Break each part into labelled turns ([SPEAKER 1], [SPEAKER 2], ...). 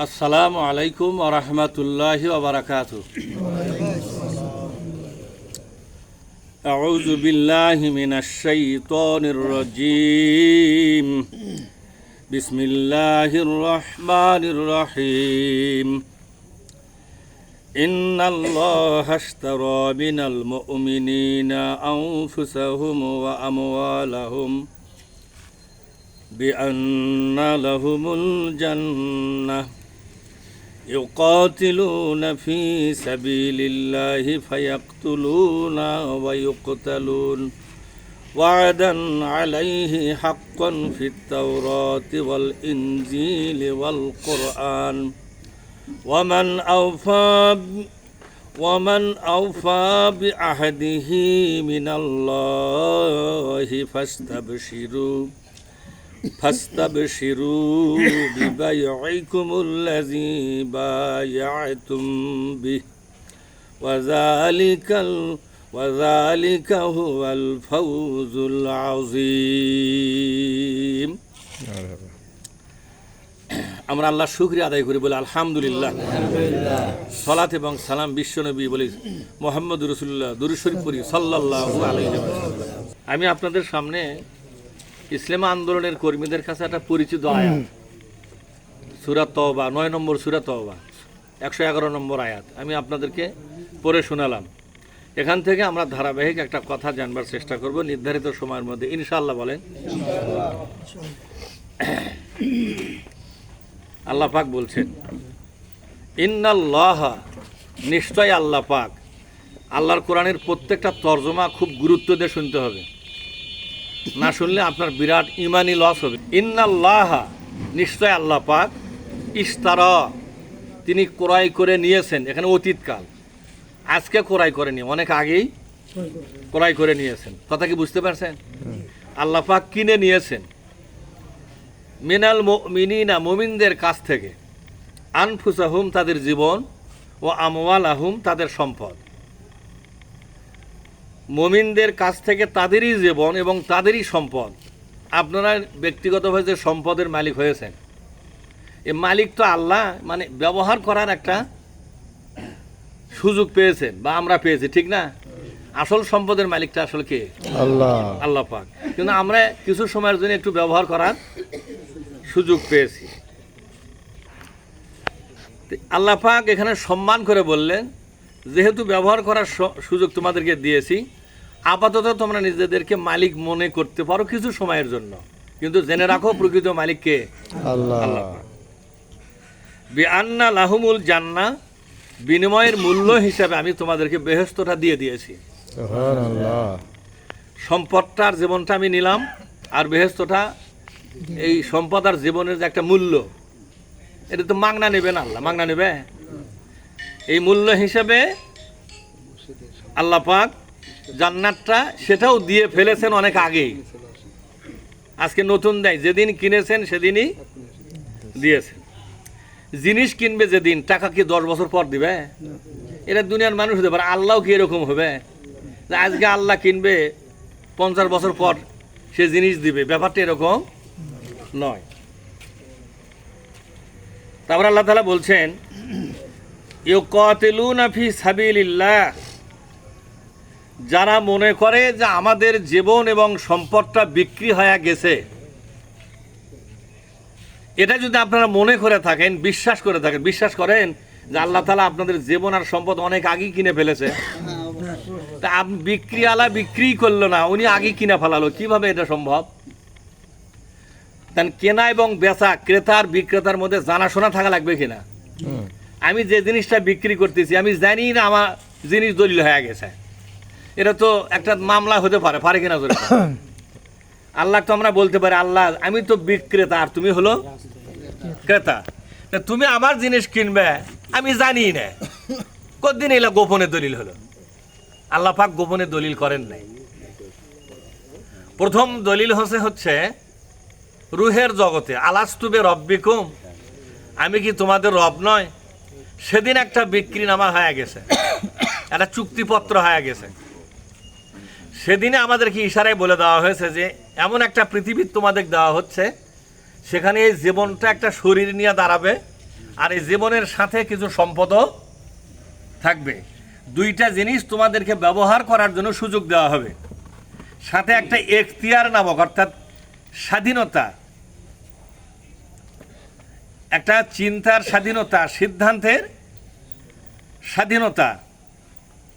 [SPEAKER 1] আসসালামু আলাইকুম ওরহমতুল্লাহি ওবরাকাতু أعوذ بالله من الشيطان الرجيم بسم الله الرحمن الرحيم إن الله اشترى من المؤمنين أنفسهم وأموالهم بأن لهم الجنة يقاتلون في سبيل الله فيقتلون ويقتلون وعدا عليه حقا في التوراة والإنجيل والقرآن ومن أوفى ب- ومن أوفى بعهده من الله فاستبشروا فاستبشروا ببيعكم الذي بايعتم به وذلك ال وذلك هو الفوز العظيم আমরা আল্লাহ শুক্রিয়া আদায় করি বলে আলহামদুলিল্লাহ সলাত এবং সালাম বিশ্বনবী বলি মোহাম্মদ রসুল্লাহ দুরুশরীফ করি সাল্লাহ আমি আপনাদের সামনে ইসলাম আন্দোলনের কর্মীদের কাছে একটা পরিচিত আয়াত। সুরাত তওবা নয় নম্বর সুরাত তওবা একশো এগারো নম্বর আয়াত। আমি আপনাদেরকে পড়ে শোনালাম। এখান থেকে আমরা ধারাবাহিক একটা কথা জানবার চেষ্টা করব নির্ধারিত সময়ের মধ্যে। ইনশাল্লাহ বলেন। আল্লাহ পাক বলছেন ইন্নাল্লাহ নিশ্চয় আল্লাহ পাক। আল্লাহর কোরআনের প্রত্যেকটা তর্জমা খুব গুরুত্ব দিয়ে শুনতে হবে। না শুনলে আপনার বিরাট ইমানি লস হবে। ইন্নাল্লাহ, নিশ্চয় আল্লাহ পাক ইস্তারা তিনি ক্রয় করে নিয়েছেন, এখানে অতীতকাল। আজকে ক্রয় করেনি, অনেক আগেই ক্রয় করে নিয়েছেন। কথা কি বুঝতে পারছেন? আল্লাহ পাক কিনে নিয়েছেন। মিনাল মিনিনা মোমিনদের কাছ থেকে। আনফুসাহুম, তাদের জীবন, ও আমওয়াল আহুম তাদের সম্পদ। মমিনদের কাছ থেকে তাদেরই জীবন এবং তাদেরই সম্পদ। আপনারা ব্যক্তিগতভাবে যে সম্পদের মালিক হয়েছেন এ মালিক তো আল্লাহ মানে ব্যবহার করার একটা সুযোগ পেয়েছেন বা আমরা পেয়েছি ঠিক না? আসল সম্পদের মালিকটা আসলে কে?
[SPEAKER 2] আল্লাহ।
[SPEAKER 1] আল্লাহ পাক। কিন্তু আমরা কিছু সময়ের জন্য একটু ব্যবহার করার সুযোগ পেয়েছি। আল্লাহ পাক এখানে সম্মান করে বললেন যেহেতু ব্যবহার করার সুযোগ তোমাদেরকে দিয়েছি আপাতত তোমরা নিজেদেরকে মালিক মনে করতে পারো কিছু সময়ের জন্য। কিন্তু জেনে রাখো প্রকৃত মালিককে
[SPEAKER 2] আল্লাহ।
[SPEAKER 1] বিআন্না লাহুমুল জান্না বিনিময়ের মূল্য হিসাবে আমি তোমাদেরকে বেহস্তটা দিয়ে দিয়েছি। সম্পদটার জীবনটা আমি নিলাম আর বেহেস্তটা এই সম্পদ আর জীবনের যে একটা মূল্য এটা তো মাগনা নেবে না আল্লাহ মাগনা নেবে? এই মূল্য হিসেবে আল্লাহ পাক জান্নাতটা সেটাও দিয়ে ফেলেছেন অনেক আগেই আজকে নতুন দেয়, যেদিন কিনেছেন সেদিনই দিয়েছেন। জিনিস কিনবে যেদিন, টাকা কি দশ বছর পর দিবে? এটা দুনিয়ার মানুষ হতে পারে আল্লাহও কি এরকম হবে? আজকে আল্লাহ কিনবে, পঞ্চাশ বছর পর সে জিনিস দিবে, ব্যাপারটা এরকম নয়। তারপর আল্লাহ তালা বলছেন ফি সাবিলিল্লাহ। যারা মনে করে যে আমাদের জীবন এবং সম্পদটা বিক্রি হয়ে গেছে, এটা যদি আপনারা মনে করে থাকেন, বিশ্বাস করে থাকেন, বিশ্বাস করেন যে আল্লাহ তালা আপনাদের জীবন আর সম্পদ অনেক আগেই কিনে ফেলেছে। তা আপনি বিক্রি আলা বিক্রি করল না, উনি আগে কিনে ফেলালো। কীভাবে এটা সম্ভব? কেনা এবং বেচা ক্রেতা আর বিক্রেতার মধ্যে জানাশোনা থাকা লাগবে কিনা। আমি যে জিনিসটা বিক্রি করতেছি, আমি জানি না আমার জিনিস দলিল হয়ে গেছে। এটা তো একটা মামলা হতে পারে পারে কিনা ধরে আল্লাহ তো আমরা বলতে পারি, আল্লাহ, আমি তো বিক্রেতা, আর তুমি হলো ক্রেতা। তুমি আমার জিনিস কিনবে, আমি জানি না। কতদিন এলা গোপনে দলিল হলো? আল্লাহ পাক গোপনে দলিল করেন নাই। প্রথম দলিল হচ্ছে হচ্ছে, রুহের জগতে আলাস্তুবে রব্বিকুম, আমি কি তোমাদের রব নয়? সেদিন একটা বিক্রি নামা হয়ে গেছে। একটা চুক্তিপত্র হয়ে গেছে। সেদিনে আমাদেরকে ইশারায় বলে দেওয়া হয়েছে যে, এমন একটা পৃথিবী তোমাদের দেওয়া হচ্ছে, সেখানে এই জীবনটা একটা শরীর নিয়ে দাঁড়াবে, আর এই জীবনের সাথে কিছু সম্পদও থাকবে। দুইটা জিনিস তোমাদেরকে ব্যবহার করার জন্য সুযোগ দেওয়া হবে। সাথে একটা এখতিয়ার নামক, অর্থাৎ স্বাধীনতা একটা চিন্তার স্বাধীনতা সিদ্ধান্তের স্বাধীনতা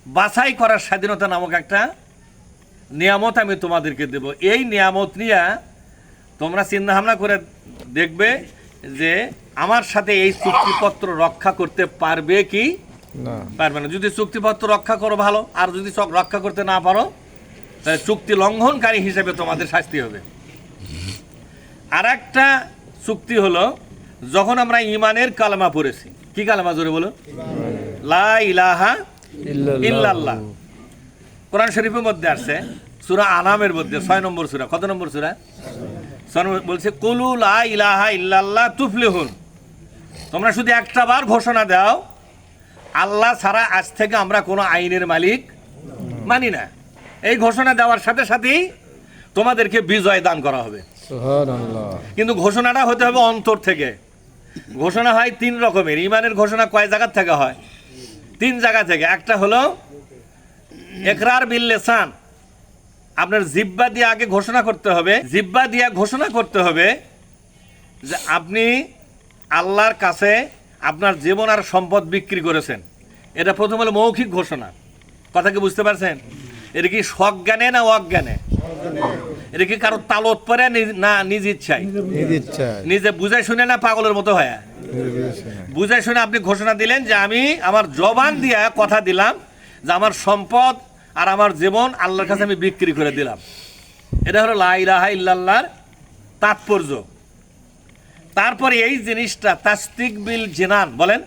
[SPEAKER 1] বাছাই করার স্বাধীনতা নামক একটা নিয়ামত আমি তোমাদেরকে দেব। এই নিয়ামত নিয়ে তোমরা চিন্তা ভাবনা করে দেখবে যে আমার সাথে এই চুক্তিপত্র রক্ষা করতে পারবে কি? পারবে না। যদি চুক্তিপত্র রক্ষা করো ভালো আর যদি সব রক্ষা করতে না পারো তাহলে চুক্তি লঙ্ঘনকারী হিসেবে তোমাদের শাস্তি হবে। আর একটা চুক্তি হলো যখন আমরা ইমানের কালমা পড়েছি কি কালমা জোরে বলো? লা ইলাহা ইল্লাল্লাহ। কোরআন শরীফের মধ্যে আসছে সূরা আনামের মধ্যে ছয় নম্বর সূরা কত নম্বর সূরা? বলছে কুলু লা ইলাহা ইল্লাল্লাহ তুফলিহুন। তোমরা শুধু একটা বার ঘোষণা দাও আল্লাহ ছাড়া আজ থেকে আমরা কোনো আইনের মালিক মানি না। এই ঘোষণা দেওয়ার সাথে সাথেই তোমাদেরকে বিজয় দান করা হবে। কিন্তু ঘোষণাটা হতে হবে অন্তর থেকে। ঘোষণা হয় তিন রকমের। ইমানের ঘোষণা কয় জায়গার থেকে হয়? তিন জায়গা থেকে। একটা হলো একরার বিল লেসান। আপনার জিব্বা দিয়ে আগে ঘোষণা করতে হবে। জিব্বা দিয়ে ঘোষণা করতে হবে যে আপনি আল্লাহর কাছে আপনার জীবন আর সম্পদ বিক্রি করেছেন। এটা প্রথম হলো মৌখিক ঘোষণা। কথা কি বুঝতে পারছেন? এটা কি সজ্ঞানে না অজ্ঞানে? এটা কি কারও তালত পরে না নিজ ইচ্ছায়?
[SPEAKER 2] নিজে
[SPEAKER 1] বুঝাই শুনে না পাগলের মতো হয়। বুঝাই শুনে। আপনি ঘোষণা দিলেন যে আমি আমার জবান দিয়া কথা দিলাম যে আমার সম্পদ আর আমার জীবন আল্লাহর কাছে আমি বিক্রি করে দিলাম। এটা হলো লাইলাহা ইল্লাল্লাহর তাৎপর্য। তারপরে এই জিনিসটা তাস্তিক বিল জিনান বলেন।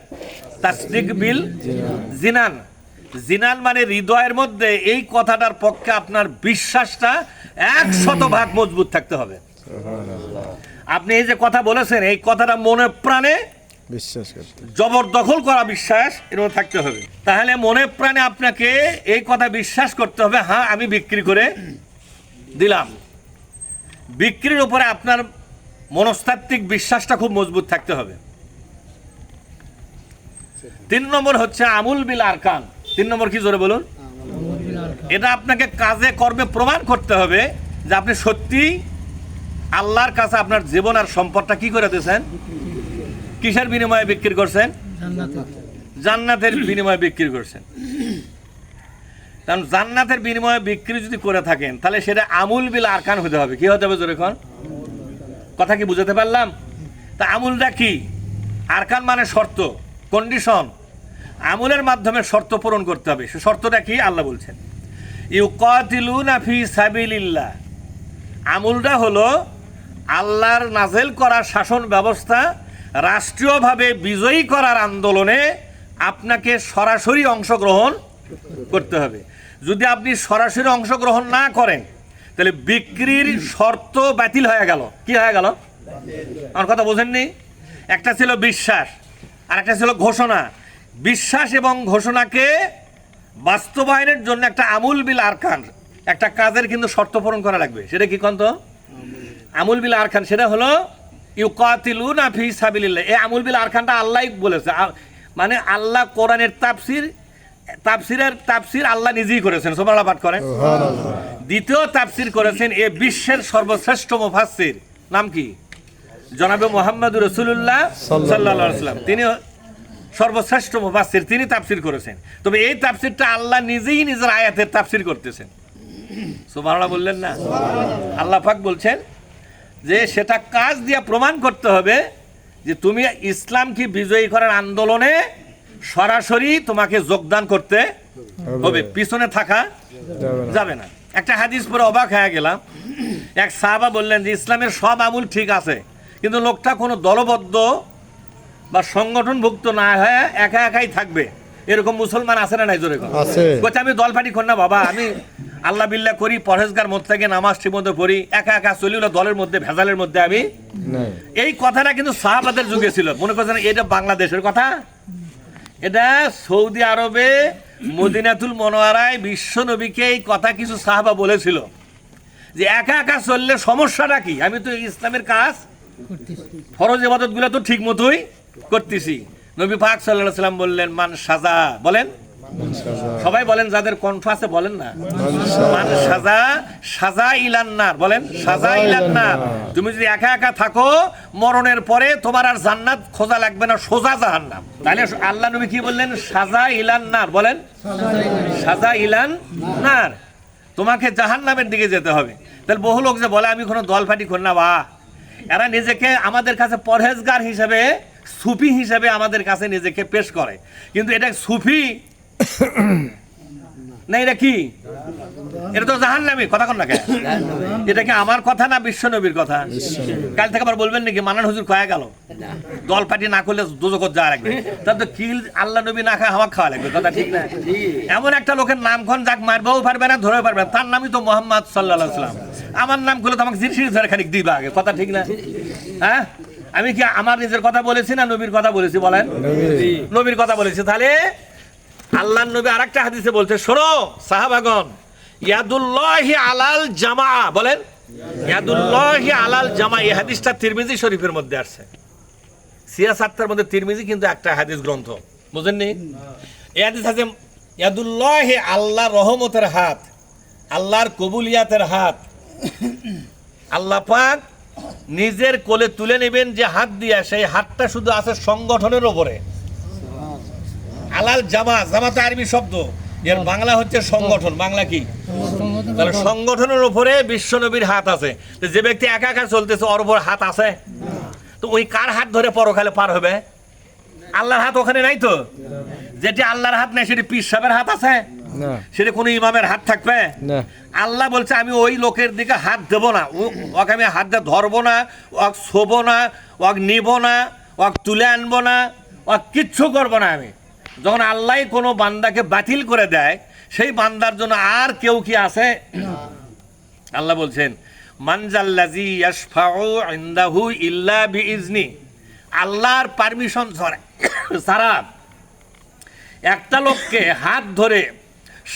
[SPEAKER 1] তাস্তিক বিল জিনান। জিনান মানে হৃদয়ের মধ্যে এই কথাটার পক্ষে আপনার বিশ্বাসটা একশত ভাগ মজবুত থাকতে হবে। আপনি এই যে কথা বলেছেন এই কথাটা মনে প্রাণে
[SPEAKER 2] বিশ্বাস করতে
[SPEAKER 1] জবরদখল করা বিশ্বাস এরকম থাকতে হবে। তাহলে মনে প্রাণে আপনাকে এই কথা বিশ্বাস করতে হবে হ্যাঁ আমি বিক্রি করে দিলাম। বিক্রির উপরে আপনার মনস্তাত্ত্বিক বিশ্বাসটা খুব মজবুত থাকতে হবে। তিন নম্বর হচ্ছে আমুল বিল আরকান। তিন নম্বর কি জোরে বলুন? এটা আপনাকে কাজে, কর্মে প্রমাণ করতে হবে যে আপনি সত্যি আল্লাহর কাছে আপনার জীবন আর সম্পদটা কি করে দিয়েছেন? কিসের বিনিময়ে বিক্রি করছেন? জান্নাতের বিনিময়ে বিক্রি করছেন। কারণ জান্নাতের বিনিময়ে বিক্রি যদি করে থাকেন, তাহলে সেটা আমুল বিল আরকান হতে হবে। কি হতে হবে জোরে এখন কথা কি বুঝাতে পারলাম? তা আমুলটা কি? আরকান মানে শর্ত কন্ডিশন আমুলের মাধ্যমে শর্ত পূরণ করতে হবে। সে শর্তটা কি? আল্লাহ বলছেন, ইউকাতিলুনা ফি সাবিলিল্লাহ। আমুলটা হলো আল্লাহর নাজেল করা শাসন ব্যবস্থা, রাষ্ট্রীয়ভাবে বিজয়ী করার আন্দোলনে আপনাকে সরাসরি অংশগ্রহণ করতে হবে। যদি আপনি সরাসরি অংশগ্রহণ না করেন, তাহলে বিক্রির শর্ত বাতিল হয়ে গেল। কি হয়ে গেল? আমার কথা বোঝেননি? একটা ছিল বিশ্বাস আর একটা ছিল ঘোষণা। বিশ্বাস এবং ঘোষণাকে বাস্তবায়নের জন্য একটা আমুল বিল আরকান একটা কাজের কিন্তু শর্ত পূরণ করা লাগবে। সেটা কি কন্ত? আমুল বিল আরকান সেটা হলো ইউকাতিলুনা ফি সাবিলিল্লাহ। এই আমুল বিল আরকানটা আল্লাহই বলেছে। মানে আল্লাহ কোরআনের তাফসির তাফসিরের তাফসির আল্লাহ নিজেই করেছেন। সোমালা পাঠ করেন। দ্বিতীয় তাফসির করেছেন এ বিশ্বের সর্বশ্রেষ্ঠ মুফাসসির। নাম কি? জনাবে মোহাম্মদ রসুল্লাহ সাল্লাহ সাল্লাম তিনি সর্বশ্রেষ্ঠ মুফাসসির তিনি তাফসির করেছেন। তবে এই তাফসিরটা আল্লাহ নিজেই নিজের আয়াতের তাফসির করতেছেন। সুবহানাল্লাহ বললেন না? আল্লাহ পাক বলছেন যে সেটা কাজ দিয়ে প্রমাণ করতে হবে যে তুমি ইসলামকে বিজয়ী করার আন্দোলনে সরাসরি তোমাকে যোগদান করতে হবে। পিছনে থাকা
[SPEAKER 2] যাবে না।
[SPEAKER 1] একটা হাদিস পরে অবাক হয়ে গেলাম। এক সাহাবা বললেন যে ইসলামের সব আমূল ঠিক আছে কিন্তু লোকটা কোনো দলবদ্ধ বা সংগঠনভুক্ত না হয়ে একা একাই থাকবে। এরকম মুসলমান আছে না নাই জোরে বলছে আমি দল পাটি না বাবা আমি আল্লাহ বিল্লাহ করি পরহেজগার মধ্যে থেকে নামাজ ঠিক মতো পড়ি একা একা চলিল দলের মধ্যে ভেজালের মধ্যে আমি এই কথাটা কিন্তু সাহাবাদের যুগে ছিল। মনে করছেন এটা বাংলাদেশের কথা? এটা সৌদি আরবে মদিনাতুল মনোয়ারায় বিশ্ব নবীকে এই কথা কিছু সাহাবা বলেছিল যে একা একা চললে সমস্যাটা কি? আমি তো ইসলামের কাজ ফরজ ইবাদতগুলো তো ঠিক মতোই করতেছি। নবী পাক সাল্লাল্লাহু সাল্লাম বললেন মান সাজা বলেন? সবাই বলেন যাদের কণ্ঠ আছে বলেন না। মান সাজা। সাজা ইলান্নার বলেন? সাজা ইলান্নার তুমি যদি একা একা থাকো মরণের পরে তোমার আর জান্নাত খোঁজা লাগবে না সোজা জাহান্নাম। তাহলে আল্লাহ নবী কি বললেন? সাজা ইলান্নার বলেন? সাজা ইলান নার তোমাকে জাহান্নামের দিকে যেতে হবে। তাহলে বহু লোক যে বলে আমি কোনো দল ফাটি করি না বা এরা নিজেকে আমাদের কাছে পরহেজগার হিসেবে সুফি হিসেবে আমাদের কাছে নিজেকে পেশ করে। কিন্তু এটা সুফি না এটা কি? এটা তো জাহান নামি কথা কন না কেন? এটা কি আমার কথা না বিশ্ব নবীর কথা? কাল থেকে আবার বলবেন নাকি মানান হুজুর কয়ে গেল? দল পার্টি না করলে দুজকত যাওয়া লাগবে। তার তো কিল আল্লাহ নবী না খায় হাওয়া খাওয়া লাগবে কথা ঠিক না? এমন একটা লোকের নামখন যাক মারবেও পারবে না ধরেও পারবে না। তার নামই তো মোহাম্মদ সাল্লাহ সাল্লাম আমার নাম করলে তো আমাকে জিনিস ধরে খানিক দিবা আগে কথা ঠিক না? হ্যাঁ? আমি কি আমার নিজের কথা বলেছি না নবীর কথা বলেছি বলেন? নবীর কথা বলেছি। তাহলে আল্লাহ নবী আরেকটা হাদিসে বলছে শোনো সাহাবাগন ইয়াদুল্লাহি আলাল জামা বলেন? ইয়াদুল্লাহি আলাল জামা এই হাদিসটা তিরমিজি শরীফের মধ্যে আসছে। সিয়াসাত্তার মধ্যে তিরমিজি কিন্তু একটা হাদিস গ্রন্থ। বুঝেননি? এই হাদিস আছে ইয়াদুল্লাহি আল্লাহ রহমতের হাত আল্লাহর কবুলিয়াতের হাত। আল্লাহ পাক নিজের কোলে তুলে নেবেন যে হাত দিয়া সেই হাতটা শুধু আছে সংগঠনের ওপরে। আলাল জামা জামাতে আরবি শব্দ। এর বাংলা হচ্ছে সংগঠন বাংলা কি? তাহলে সংগঠনের উপরে বিশ্বনবীর হাত আছে। যে ব্যক্তি একা একা চলতেছে ওর উপর হাত আছে? তো ওই কার হাত ধরে পরকালে পার হবে? আল্লাহর হাত ওখানে নাই তো? যেটি আল্লাহর হাত নাই সেটি পীর সাহেবের হাত আছে? সেটি কোনো ইমামের হাত থাকবে?
[SPEAKER 2] না।
[SPEAKER 1] আল্লাহ বলছে, আমি ওই লোকের দিকে হাত দেব না। ওকে আমি হাত দিয়ে ধরবো না, ওক শোবো না, ওক নিব না, ওক তুলে আনব না, ওক কিচ্ছু করব না আমি। যখন আল্লাহ কোনো বান্দাকে বাতিল করে দেয়, সেই বান্দার জন্য আর কেউ কি আছে? আল্লাহ বলছেন মানজাল্লাজি ইনদাহু ইল্লা বিইজনি আল্লাহর পারমিশন ছাড়া একটা লোককে হাত ধরে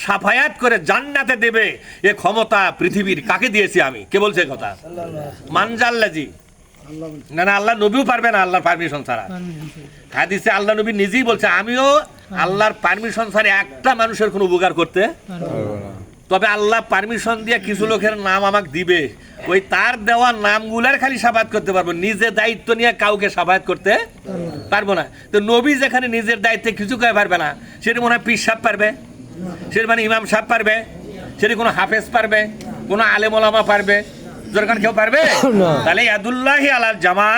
[SPEAKER 1] সাফায়াত করে জান্নাতে দেবে। এ ক্ষমতা পৃথিবীর কাকে দিয়েছি আমি? কে বলছে কথা? মানজাল্লাজি। না না, আল্লাহ নবীও পারবে না আল্লাহর পারমিশন ছাড়া। হাদিসে আল্লাহ নবী নিজেই বলছে, আমিও আল্লাহর পারমিশন ছাড়া একটা মানুষের কোনো উপকার করতে তবে আল্লাহ পারমিশন দিয়ে কিছু লোকের নাম আমাকে দিবে। ওই তার দেওয়া নামগুলার খালি সাবাত করতে পারব। নিজে দায়িত্ব নিয়ে কাউকে সাবাত করতে পারব না। তো নবী যেখানে নিজের দায়িত্বে কিছু কয়ে পারবে না, সেটা মনে হয় পীর সাহেব পারবে। সেটা মানে ইমাম সাহেব পারবে সেটি কোনো হাফেজ পারবে কোনো আলেমলামা পারবে। যেরকম কেউ পারবে? তাহলে ইয়াদুল্লাহি আলাল জামা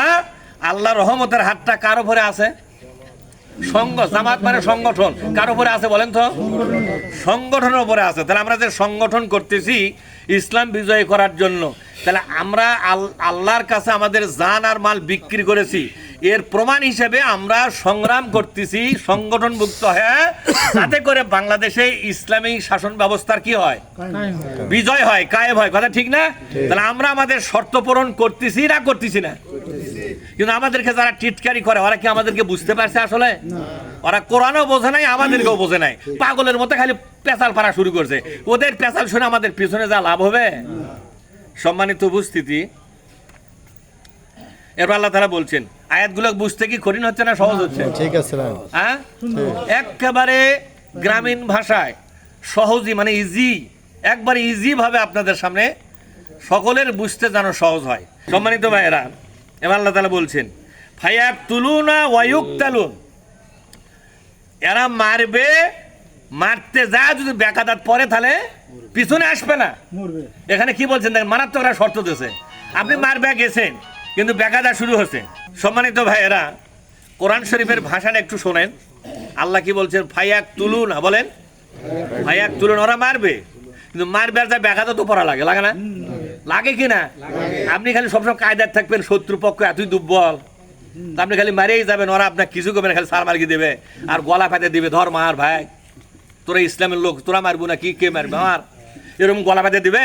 [SPEAKER 1] আল্লাহ রহমতের হাতটা কার উপরে আছে? সংঘ জামাত মানে সংগঠন। কার উপরে আছে বলেন তো? সংগঠনের উপরে আছে। তাহলে আমরা যে সংগঠন করতেছি ইসলাম বিজয় করার জন্য তাহলে আমরা আল্লাহর কাছে আমাদের জান আর মাল বিক্রি করেছি। এর প্রমাণ হিসেবে আমরা সংগ্রাম করতেছি সংগঠনভুক্ত হয়ে তাতে করে বাংলাদেশে ইসলামী শাসন ব্যবস্থার কি হয়? বিজয় হয় কায়েম হয়। কথা ঠিক না? তাহলে আমরা আমাদের শর্ত পূরণ করতেছি না করতেছি না? কিন্তু আমাদেরকে যারা টিটকারি করে ওরা কি আমাদেরকে বুঝতে পারছে আসলে? ওরা কোরআনও বোঝে নাই আমাদেরকেও বোঝে নাই। পাগলের মতো খালি পেঁচাল পাড়া শুরু করছে। ওদের পেঁচাল শুনে আমাদের পিছনে যা লাভ হবে? সম্মানিত উপস্থিতি এরপর আল্লাহ তারা বলছেন আয়াতগুলো বুঝতে কি কঠিন হচ্ছে না সহজ হচ্ছে?
[SPEAKER 2] ঠিক আছে
[SPEAKER 1] হ্যাঁ? একেবারে গ্রামীণ ভাষায় সহজই মানে ইজি একবার ইজি ভাবে আপনাদের সামনে সকলের বুঝতে যেন সহজ হয়। সম্মানিত ভাইয়েরা এবার আল্লাহ তালা বলছেন ফায়াক তুলুনা ওয়ায়ুক তালুন এরা মারবে মারতে যা যদি বেকাদাত পরে তাহলে পিছনে আসবে না। এখানে কি বলছেন দেখেন মারাত্মক শর্ত দিয়েছে। আপনি মারবে গেছেন কিন্তু বেকাদা শুরু হচ্ছে সম্মানিত ভাইয়েরা কোরআন শরীফের ভাষাটা একটু শোনেন। আল্লাহ কি বলছেন? ফাইয়াক তুলুন বলেন। ফাইয়াক তুলুন ওরা মারবে। কিন্তু মারবে আর যা তো পড়া লাগে লাগে না? লাগে কি না? আপনি খালি সবসময় কায়দার থাকবেন শত্রুপক্ষ এতই দুর্বল। আপনি খালি মারেই যাবেন ওরা আপনার কিছু করবেন না, খালি সার মার্কি দেবে। আর গলা পাতে দিবে ধর মার ভাই। তোরা ইসলামের লোক তোরা মারবো না কি কে মারবে? আমার এরকম গলা বেঁধে দিবে?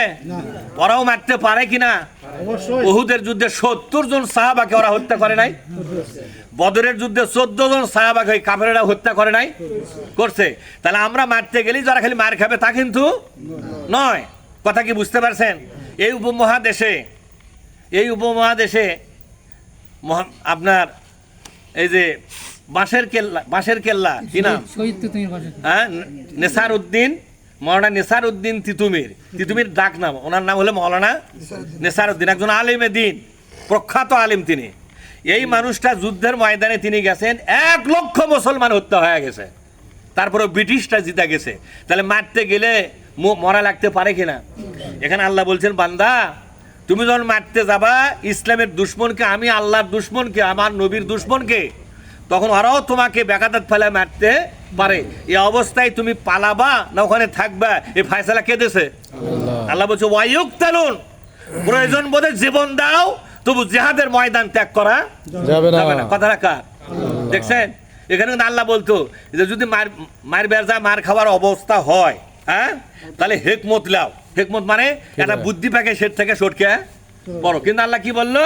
[SPEAKER 1] ওরাও মারতে পারে কিনা বহুদের যুদ্ধে সত্তর জন সাহাবাকে ওরা হত্যা করে নাই। বদরের যুদ্ধে চোদ্দ জন সাহাবাকে ওই কাফেরেরা হত্যা করে নাই। করছে। তাহলে আমরা মারতে গেলেই যারা খালি মার খাবে তা কিন্তু নয়। কথা কি বুঝতে পারছেন? এই উপমহাদেশে এই উপমহাদেশে মহা- আপনার এই যে বাঁশের কেল্লা বাঁশের কেল্লা কি নাম? হ্যাঁ নেসার উদ্দিন মৌলানা নেসার উদ্দিন তিতুমির। তিতুমির ডাক নাম। ওনার নাম হলো মৌলানা নেসার উদ্দিন একজন আলিমে দিন। প্রখ্যাত আলিম তিনি। এই মানুষটা যুদ্ধের ময়দানে তিনি গেছেন এক লক্ষ মুসলমান হত্যা হয়ে গেছে। তারপরে ব্রিটিশটা জিতা গেছে। তাহলে মারতে গেলে মরা লাগতে পারে কিনা? এখানে আল্লাহ বলছেন বান্দা তুমি যখন মারতে যাবা ইসলামের দুশ্মনকে আমি আল্লাহর দুশ্মনকে আমার নবীর দুশ্মনকে তখন ওরাও তোমাকে বেকাদাত ফেলে মারতে পারে। এই অবস্থায় তুমি পালাবা না ওখানে থাকবা। এই ফায়সালা কে দেছে
[SPEAKER 2] আল্লাহ।
[SPEAKER 1] বলছে ওয়ায়ুক তালুন প্রয়োজন বোধে জীবন দাও তবু জেহাদের ময়দান ত্যাগ করা
[SPEAKER 2] যাবে না।
[SPEAKER 1] কথা রাখা দেখছেন? এখানে কিন্তু আল্লাহ বলতো যে যদি মার মার বেরজা মার খাওয়ার অবস্থা হয় হ্যাঁ? তাহলে হেকমত লাও। হেকমত মানে একটা বুদ্ধি পাকে সেট থেকে সটকে বড় কিন্তু আল্লাহ কি বলল?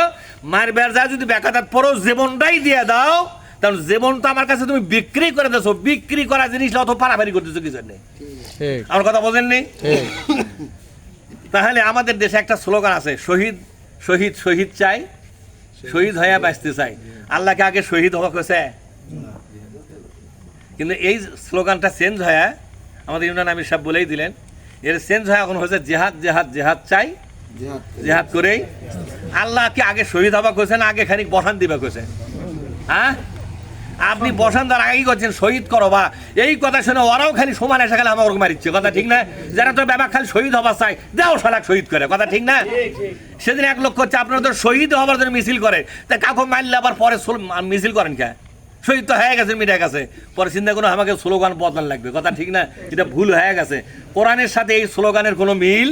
[SPEAKER 1] মার বেরজা যদি বেকাদাত পরো জীবনটাই দিয়ে দাও কারণ জীবন তো আমার কাছে তুমি বিক্রি করে দেছো বিক্রি করা জিনিস অত পারাপারি করতেছো কি জন্য? আমার কথা বোঝেননি? তাহলে আমাদের দেশে একটা স্লোগান আছে শহীদ শহীদ শহীদ চাই শহীদ হয়ে বাঁচতে চাই। আল্লাহকে আগে শহীদ হওয়া কেছে কিন্তু এই স্লোগানটা চেঞ্জ হয়ে আমাদের ইমরান আমির সাহেব বলেই দিলেন এর চেঞ্জ হয়ে এখন হয়েছে জেহাদ জেহাদ জেহাদ চাই জেহাদ করেই। আল্লাহকে আগে শহীদ হবা না আগে খানিক বসান দিবা কেছে হ্যাঁ? আপনি বসান তার আগেই করছেন? শহীদ করো বা এই কথা শুনে ওরাও খালি সমান এসে গেলে আমার মারিচ্ছে। কথা ঠিক না? যারা তো ব্যাপার খালি শহীদ হবার চাই দেও শালাক শহীদ করে। কথা ঠিক না? সেদিন এক লক্ষ হচ্ছে আপনারা তো শহীদ হবার জন্য মিছিল করে। তা কাকু মারলে আবার পরে মিছিল করেন কে? শহীদ তো হয়ে গেছে মিটে গেছে। পরে চিন্তা করো আমাকে স্লোগান বদলান লাগবে। কথা ঠিক না? এটা ভুল হয়ে গেছে। কোরআনের সাথে এই স্লোগানের কোনো মিল?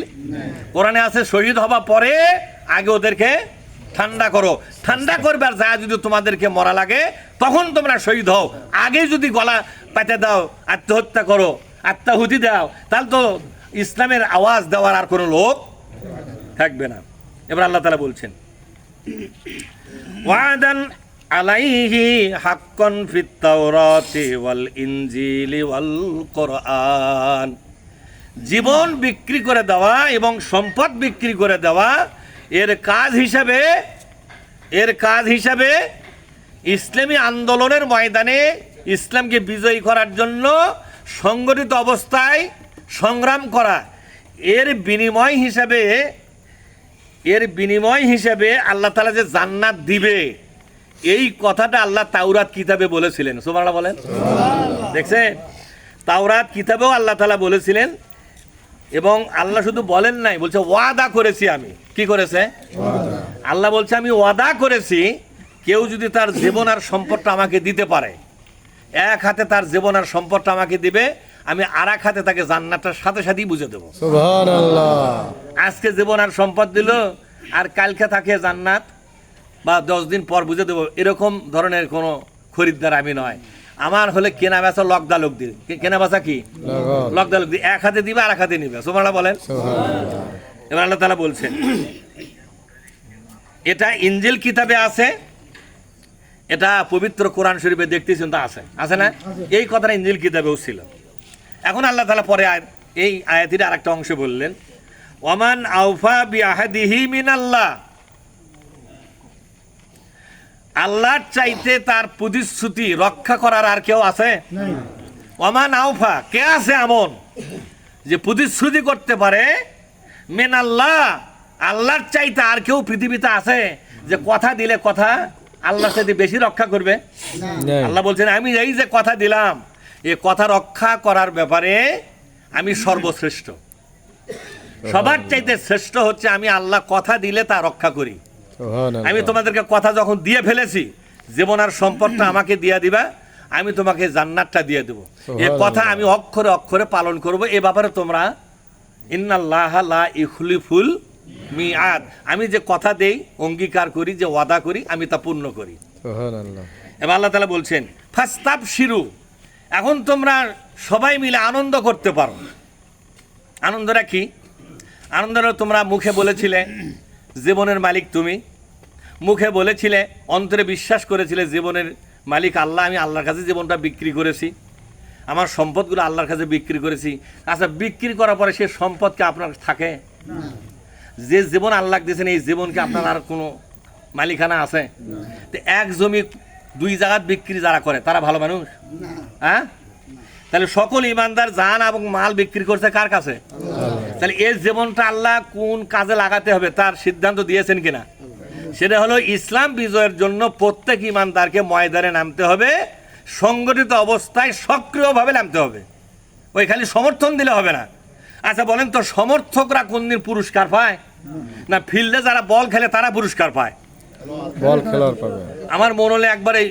[SPEAKER 1] কোরআনে আছে শহীদ হবা পরে আগে ওদেরকে ঠান্ডা করো। ঠান্ডা করবে আর যা যদি তোমাদেরকে মরা লাগে, তখন তোমরা শহীদ হও। আগে যদি গলা পেতে দাও, আত্মহত্যা করো, আত্মাহুতি দাও, তাহলে তো ইসলামের আওয়াজ দেওয়ার আর কোনো লোক থাকবে না। এবার আল্লাহ তালা বলছেন, ওয়াদান আলাইহি হাক্কন ফিত ওয়াল ইনজিলি ওয়াল কোরআন। জীবন বিক্রি করে দেওয়া এবং সম্পদ বিক্রি করে দেওয়া এর কাজ হিসাবে এর কাজ হিসাবে ইসলামী আন্দোলনের ময়দানে ইসলামকে বিজয়ী করার জন্য সংগঠিত অবস্থায় সংগ্রাম করা। এর বিনিময় হিসাবে এর বিনিময় হিসাবে আল্লাহ তালা যে জান্নাত দিবে এই কথাটা আল্লাহ তাওরাত কিতাবে বলেছিলেন। সুমারা বলেন। দেখছেন? তাওরাত কিতাবেও আল্লাহ তালা বলেছিলেন এবং আল্লাহ শুধু বলেন নাই বলছে ওয়াদা করেছি আমি। কি করেছে? আল্লাহ বলছে আমি ওয়াদা করেছি কেউ যদি তার জীবন আর সম্পদটা আমাকে দিতে পারে এক হাতে তার জীবন আর সম্পদটা আমাকে দিবে আমি আর এক হাতে তাকে জান্নাতটার সাথে সাথেই বুঝে দেবো। আজকে জীবন আর সম্পদ দিল আর কালকে তাকে জান্নাত বা দশ দিন পর বুঝে দেবো এরকম ধরনের কোনো খরিদ্দার আমি নয়। আমার হলে কেনা বেচা লকদা লোক দিই কেনা বেচা কি? লকদা লোক দিই এক হাতে দিবে আর এক হাতে নিবে। সোমালা বলেন। এবার আল্লাহ তালা বলছেন এটা ইঞ্জিল কিতাবে আছে এটা পবিত্র কোরআন শরীফে দেখতেছেন তা আছে। আছে না? এই কথাটা ইঞ্জিল কিতাবেও ছিল। এখন আল্লাহ তালা পরে আয়- এই আয়াতির আরেকটা অংশ বললেন ওমান আউফা বি আহাদিহি মিন আল্লাহ আল্লাহর চাইতে তার প্রতিশ্রুতি রক্ষা করার আর কেউ আছে? অমান আউফা কে আছে এমন যে প্রতিশ্রুতি করতে পারে? মেন আল্লাহ আল্লাহর চাইতে আর কেউ পৃথিবীতে আছে যে কথা দিলে কথা আল্লাহর সাথে বেশি রক্ষা করবে? আল্লাহ বলছেন আমি এই যে কথা দিলাম এ কথা রক্ষা করার ব্যাপারে আমি সর্বশ্রেষ্ঠ। সবার চাইতে শ্রেষ্ঠ হচ্ছে আমি আল্লাহ কথা দিলে তা রক্ষা করি। আমি তোমাদেরকে কথা যখন দিয়ে ফেলেছি জীবন আর সম্পদটা আমাকে দিয়ে দিবা আমি তোমাকে জান্নাতটা দিয়ে দেবো। এ কথা আমি অক্ষরে অক্ষরে পালন করব। এ ব্যাপারে তোমরা ইন্নাল্লাহ লা ইখলিফুল মিআদ। আমি যে কথা দেই অঙ্গীকার করি যে ওয়াদা করি আমি তা পূর্ণ করি। এবার আল্লাহ তালা বলছেন ফাস্তাব শিরু এখন তোমরা সবাই মিলে আনন্দ করতে পারো। আনন্দটা কি? আনন্দটা তোমরা মুখে বলেছিলে জীবনের মালিক তুমি। মুখে বলেছিলে, অন্তরে বিশ্বাস করেছিলে জীবনের মালিক আল্লাহ, আমি আল্লাহর কাছে জীবনটা বিক্রি করেছি। আমার সম্পদগুলো আল্লাহর কাছে বিক্রি করেছি। আচ্ছা বিক্রি করার পরে সে সম্পদকে আপনার থাকে? যে জীবন আল্লাহ দিয়েছেন, এই জীবনকে আপনার আর কোনো মালিকানা আছে? তো এক জমি দুই জায়গার বিক্রি যারা করে, তারা ভালো মানুষ? হ্যাঁ? তাহলে সকল ইমানদার, জান এবং মাল বিক্রি করছে কার কাছে? তাহলে এই জীবনটা আল্লাহ কোন কাজে লাগাতে হবে, তার সিদ্ধান্ত দিয়েছেন কিনা? সেটা হলো ইসলাম বিজয়ের জন্য প্রত্যেক ইমানদারকে ময়দানে নামতে হবে সংগঠিত অবস্থায় সক্রিয়ভাবে নামতে হবে। ওই খালি সমর্থন দিলে হবে না। আচ্ছা বলেন তো সমর্থকরা কোন দিন পুরস্কার পায়? না ফিল্ডে যারা বল খেলে তারা পুরস্কার পায়।
[SPEAKER 2] বল খেলার পাবে।
[SPEAKER 1] আমার মনে হলে একবার এই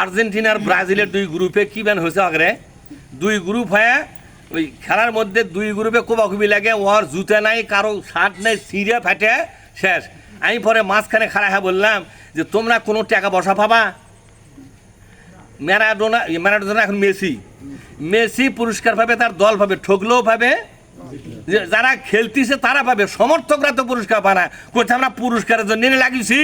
[SPEAKER 1] আর্জেন্টিনার ব্রাজিলের দুই গ্রুপে কি ব্যান হয়েছে আগরে? দুই গ্রুপ হয়ে ওই খেলার মধ্যে দুই গ্রুপে কোবাকুবি লাগে ওর জুতে নাই কারও শার্ট নেই সিঁড়ে ফাটে শেষ। আমি পরে মাঝখানে খাড়া হ্যাঁ বললাম যে তোমরা কোনো টাকা বসা পাবা? ম্যারাডোনা ম্যারাডোনা এখন মেসি। মেসি পুরস্কার পাবে তার দল পাবে ঠকলেও পাবে যে যারা খেলতিছে তারা পাবে সমর্থকরা তো পুরস্কার পায় না। কোথায় আমরা পুরস্কারের জন্য লাগিয়েছি।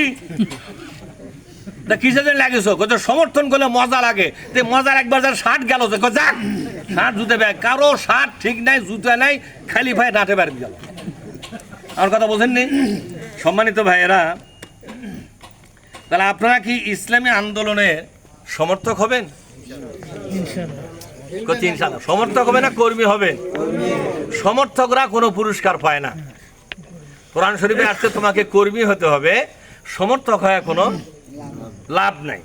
[SPEAKER 1] তা কিসের জন্য লাগিয়েছো? সমর্থন করলে মজা লাগে। তে মজার একবার যার শার্ট গেল যাক, শার্ট জুতে ব্যাগ। কারও শার্ট ঠিক নাই, জুতে নাই, খালি ভাই নাটে বাড়ি গেল। আমার কথা বোঝেননি? সম্মানিত ভাইয়েরা তাহলে আপনারা কি ইসলামী আন্দোলনের সমর্থক হবেন? সমর্থক হবে না কর্মী হবেন সমর্থকরা কোনো পুরস্কার পায় না। কোরআন শরীফে আসতে তোমাকে কর্মী হতে হবে। সমর্থক হয়ে কোনো লাভ নাই।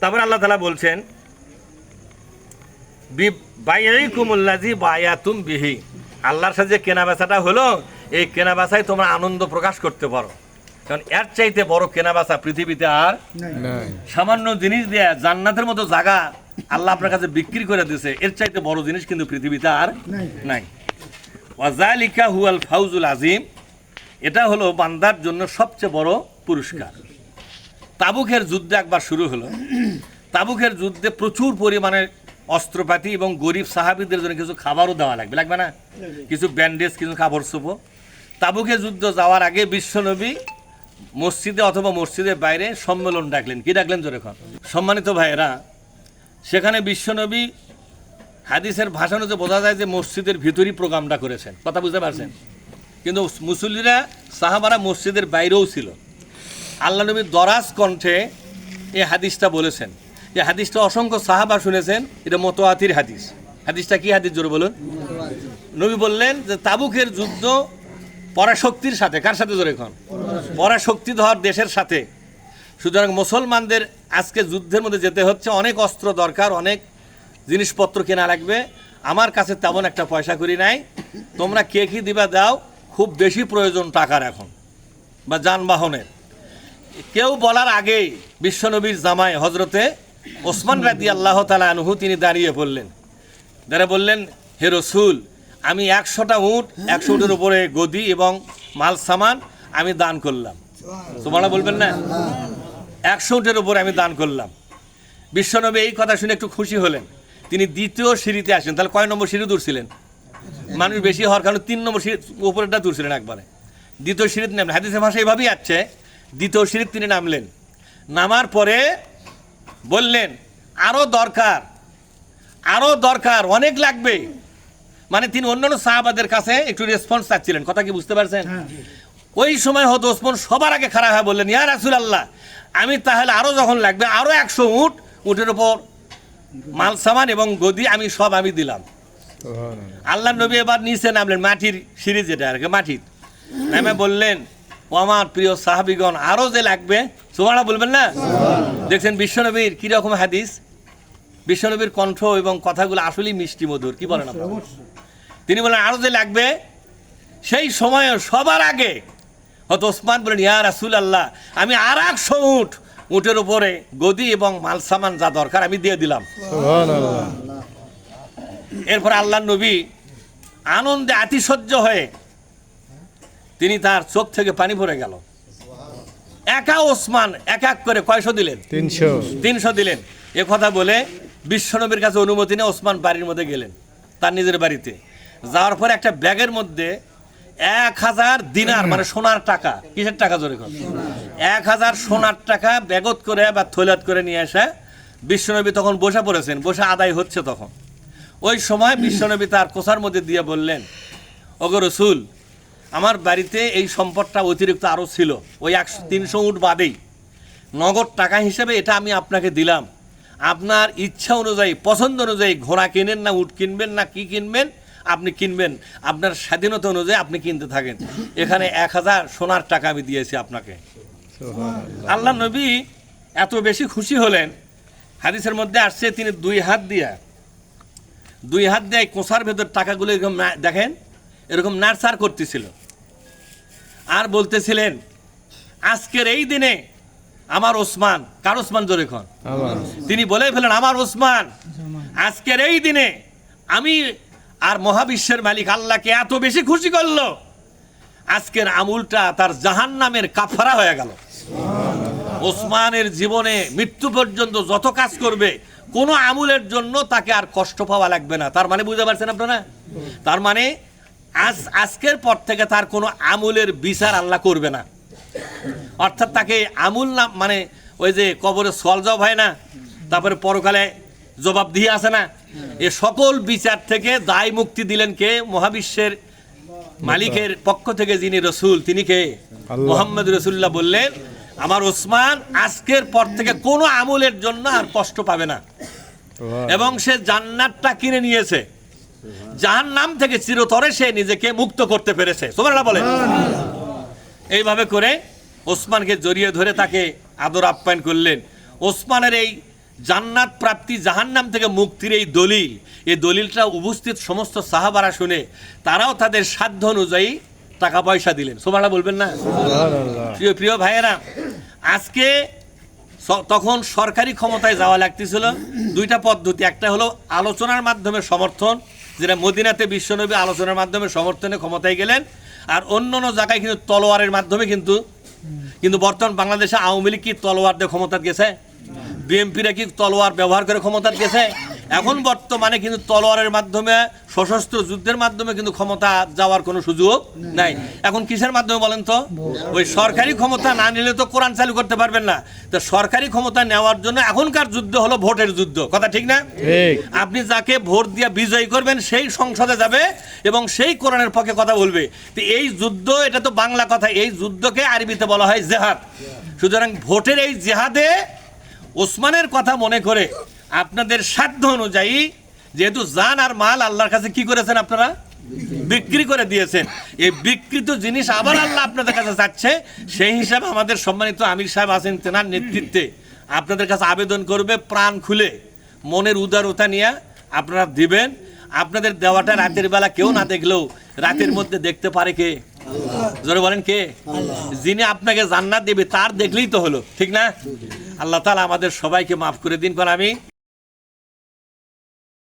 [SPEAKER 1] তারপর আল্লাহ তালা বলছেন বাইকুমুল্লাজি বায়াতুম বিহি। আল্লাহর সাথে কেনা বেচাটা হলো এই কেনা বেচায় তোমরা আনন্দ প্রকাশ করতে পারো। কারণ এর চাইতে বড় কেনা বেচা পৃথিবীতে আর সামান্য জিনিস দিয়ে জান্নাতের মতো জায়গা আল্লাহ আপনার কাছে বিক্রি করে দিয়েছে এর চাইতে বড় জিনিস কিন্তু পৃথিবীতে আর নাই। ওয়াজালিকা হুয়াল ফাউজুল আজিম এটা হলো বান্দার জন্য সবচেয়ে বড় পুরস্কার। তাবুকের যুদ্ধ একবার শুরু হলো। তাবুকের যুদ্ধে প্রচুর পরিমাণে অস্ত্রপাতি এবং গরিব সাহাবিদের জন্য কিছু খাবারও দেওয়া লাগবে লাগবে না? কিছু ব্যান্ডেজ কিছু খাবার চোপড় তাবুকের যুদ্ধ যাওয়ার আগে বিশ্বনবী মসজিদে অথবা মসজিদের বাইরে সম্মেলন ডাকলেন। কি ডাকলেন জোরে এখন সম্মানিত ভাইয়েরা, সেখানে বিশ্বনবী হাদিসের ভাষা যে বোঝা যায় যে মসজিদের ভিতরই প্রোগ্রামটা করেছেন। কথা বুঝতে পারছেন? কিন্তু মুসল্লিরা, সাহাবারা মসজিদের বাইরেও ছিল। আল্লাহ নবী দরাজ কণ্ঠে এই হাদিসটা বলেছেন। এই হাদিসটা অসংখ্য সাহাবা শুনেছেন, এটা মতোয়াতির হাদিস। হাদিসটা কি হাদিস? জোরে বলুন। নবী বললেন যে তাবুকের যুদ্ধ পরাশক্তির সাথে, কার সাথে জোরে এখন? পরাশক্তি ধর দেশের সাথে। সুতরাং মুসলমানদের আজকে যুদ্ধের মধ্যে যেতে হচ্ছে, অনেক অস্ত্র দরকার, অনেক জিনিসপত্র কেনা লাগবে। আমার কাছে তেমন একটা পয়সা করি নাই। তোমরা কে কী দিবা দাও, খুব বেশি প্রয়োজন টাকার এখন, বা যানবাহনের। কেউ বলার আগেই বিশ্বনবীর জামাই হজরতে ওসমান রাদি আল্লাহ তালা আনহু তিনি দাঁড়িয়ে পড়লেন দাঁড়িয়ে বললেন, হে রসুল আমি একশোটা উট, একশো উটের উপরে গদি এবং মাল সামান আমি দান করলাম। তোমরা বলবেন না? একশো উটের উপরে আমি দান করলাম। বিশ্বনবী এই কথা শুনে একটু খুশি হলেন। তিনি দ্বিতীয় সিঁড়িতে আসেন তাহলে কয় নম্বর সিঁড়ি দূরছিলেন মানুষ বেশি হওয়ার কারণে তিন নম্বর সিঁড়ি উপরেরটা দূরছিলেন একবারে। দ্বিতীয় সিঁড়িতে নামলেন। হাদিসের ভাষা এইভাবেই আছে, দ্বিতীয় সিঁড়িতে তিনি নামলেন। নামার পরে বললেন আরও দরকার আরও দরকার, অনেক লাগবে। মানে তিনি অন্যান্য সাহাবাদের কাছে একটু রেসপন্স চাচ্ছিলেন। কথা কি বুঝতে পারছেন? ওই সময় হতো ওসমান সবার আগে খারাপ হয়ে বললেন ইয়া রাসুল আল্লাহ আমি তাহলে আরও যখন লাগবে আরও একশো উট উটের ওপর মাল সামান এবং গদি আমি সব আমি দিলাম।
[SPEAKER 2] সুবহানাল্লাহ।
[SPEAKER 1] আল্লাহ নবী এবার নিচে নামলেন মাটির সিরিজ যেটা আর কি মাটির। নামে বললেন ও আমার প্রিয় সাহাবিগণ আরও যে লাগবে সোমারা বলবেন না? দেখছেন বিশ্বনবীর কীরকম হাদিস? বিশ্বনবীর কণ্ঠ এবং কথাগুলো আসলেই মিষ্টি মধুর কি বলেন আপনারা? তিনি বলেন আরও যে লাগবে? সেই সময়ে সবার আগে হয়তো ওসমান বলেন ইয়া রাসুল আল্লাহ আমি আর একশো উঠ উটের উপরে গদি এবং মাল সামান যা দরকার আমি দিয়ে দিলাম। এরপর আল্লাহ নবী আনন্দে আতিশয্য হয়ে তিনি তার চোখ থেকে পানি ভরে গেল। একা ওসমান এক এক করে কয়শো দিলেন?
[SPEAKER 2] তিনশো।
[SPEAKER 1] তিনশো দিলেন। এ কথা বলে বিশ্বনবীর কাছে অনুমতি নিয়ে ওসমান বাড়ির মধ্যে গেলেন তার নিজের বাড়িতে। যাওয়ার পরে একটা ব্যাগের মধ্যে এক হাজার দিনার মানে সোনার টাকা। কিসের টাকা, জোরে এক হাজার সোনার টাকা ব্যাগত করে বা থৈলাত করে নিয়ে এসে বিশ্বনবী তখন বসে পড়েছেন, বসে আদায় হচ্ছে তখন। ওই সময় বিশ্বনবী তার কোষার মধ্যে দিয়ে বললেন, ওগো রসুল, আমার বাড়িতে এই সম্পদটা অতিরিক্ত আরও ছিল, ওই একশো, তিনশো উঠ বাদেই। নগদ টাকা হিসেবে এটা আমি আপনাকে দিলাম। আপনার ইচ্ছা অনুযায়ী, পছন্দ অনুযায়ী ঘোড়া কিনেন না, উট কিনবেন না, কি কিনবেন আপনি কিনবেন আপনার স্বাধীনতা অনুযায়ী আপনি কিনতে থাকেন। এখানে এক হাজার সোনার টাকা আমি দিয়েছি আপনাকে। আল্লাহ নবী এত বেশি খুশি হলেন হাদিসের মধ্যে আসছে তিনি দুই হাত দিয়া দুই হাত দিয়ে কোষার ভেতর টাকাগুলো এরকম দেখেন এরকম নাড়সার করতেছিল। আর বলতেছিলেন আজকের এই দিনে আমার ওসমান কার ওসমান জোরে খন তিনি বলে ফেলেন আমার ওসমান আজকের এই দিনে আমি আর মহাবিশ্বের মালিক আল্লাহকে এত বেশি খুশি করল। আজকের আমুলটা তার জাহান নামের কাফারা হয়ে গেল। ওসমানের জীবনে মৃত্যু পর্যন্ত যত কাজ করবে, কোনো আমুলের জন্য তাকে আর কষ্ট পাওয়া লাগবে না। তার মানে বুঝতে পারছেন আপনারা? তার মানে আজ, আজকের পর থেকে তার কোনো আমুলের বিচার আল্লাহ করবে না। অর্থাৎ তাকে আমুল না মানে ওই যে কবরে সল জব হয় না, তারপরে পরকালে জবাব দিয়ে আসে না? এ সকল বিচার থেকে দায় মুক্তি দিলেন কে? মহাবিশ্বের মালিকের পক্ষ থেকে যিনি রসুল তিনি কে? মোহাম্মদ রসুল্লাহ বললেন আমার ওসমান আজকের পর থেকে কোনো আমলের জন্য আর কষ্ট পাবে না। এবং সে জান্নাতটা কিনে নিয়েছে। জাহান নাম থেকে চিরতরে সে নিজেকে মুক্ত করতে পেরেছে। সোমারা বলেন। এইভাবে করে ওসমানকে জড়িয়ে ধরে তাকে আদর আপ্যায়ন করলেন। ওসমানের এই জান্নাত প্রাপ্তি জাহান্নাম থেকে মুক্তির এই দলিল এই দলিলটা উপস্থিত সমস্ত সাহাবারা শুনে তারাও তাদের সাধ্য অনুযায়ী টাকা পয়সা দিলেন। সোমারা বলবেন না। প্রিয় প্রিয় ভাইয়েরা আজকে তখন সরকারি ক্ষমতায় যাওয়া লাগতেছিল। দুইটা পদ্ধতি একটা হলো আলোচনার মাধ্যমে সমর্থন যেটা মদিনাতে বিশ্বনবী আলোচনার মাধ্যমে সমর্থনে ক্ষমতায় গেলেন আর অন্য অন্য জায়গায় কিন্তু তলোয়ারের মাধ্যমে কিন্তু কিন্তু বর্তমান বাংলাদেশে আওয়ামী লীগ কি তলোয়ার দিয়ে ক্ষমতা গেছে? বিএনপিরা কি তলোয়ার ব্যবহার করে ক্ষমতা গেছে এখন বর্তমানে কিন্তু তলোয়ারের মাধ্যমে সশস্ত্র যুদ্ধের মাধ্যমে কিন্তু ক্ষমতা যাওয়ার কোনো সুযোগ নাই। এখন কিসের মাধ্যমে বলেন তো? ওই সরকারি ক্ষমতা না নিলে তো কোরআন চালু করতে পারবেন না। তো সরকারি ক্ষমতা নেওয়ার জন্য এখনকার যুদ্ধ হলো ভোটের যুদ্ধ। কথা ঠিক না? আপনি যাকে ভোট দিয়ে বিজয়ী করবেন সেই সংসদে যাবে এবং সেই কোরআনের পক্ষে কথা বলবে। তো এই যুদ্ধ এটা তো বাংলা কথা এই যুদ্ধকে আরবিতে বলা হয় জেহাদ। সুতরাং ভোটের এই জেহাদে ওসমানের কথা মনে করে আপনাদের সাধ্য অনুযায়ী যেহেতু জান আর মাল আল্লাহর কাছে কি করেছেন আপনারা? বিক্রি করে দিয়েছেন। এই বিকৃত জিনিস আবার আল্লাহ আপনাদের কাছে যাচ্ছে সেই হিসাবে আমাদের সম্মানিত আমির সাহেব আছেন তেনার নেতৃত্বে। আপনাদের কাছে আবেদন করবে, প্রাণ খুলে। মনের উদারতা নিয়ে আপনারা দিবেন। আপনাদের দেওয়াটা রাতের বেলা কেউ না দেখলেও রাতের মধ্যে দেখতে পারে কে? জোরে বলেন কে? যিনি আপনাকে জান্নাত দেবে, তার দেখলেই তো হলো। ঠিক না? আল্লাহ তালা আমাদের সবাইকে মাফ করে দিন পর আমি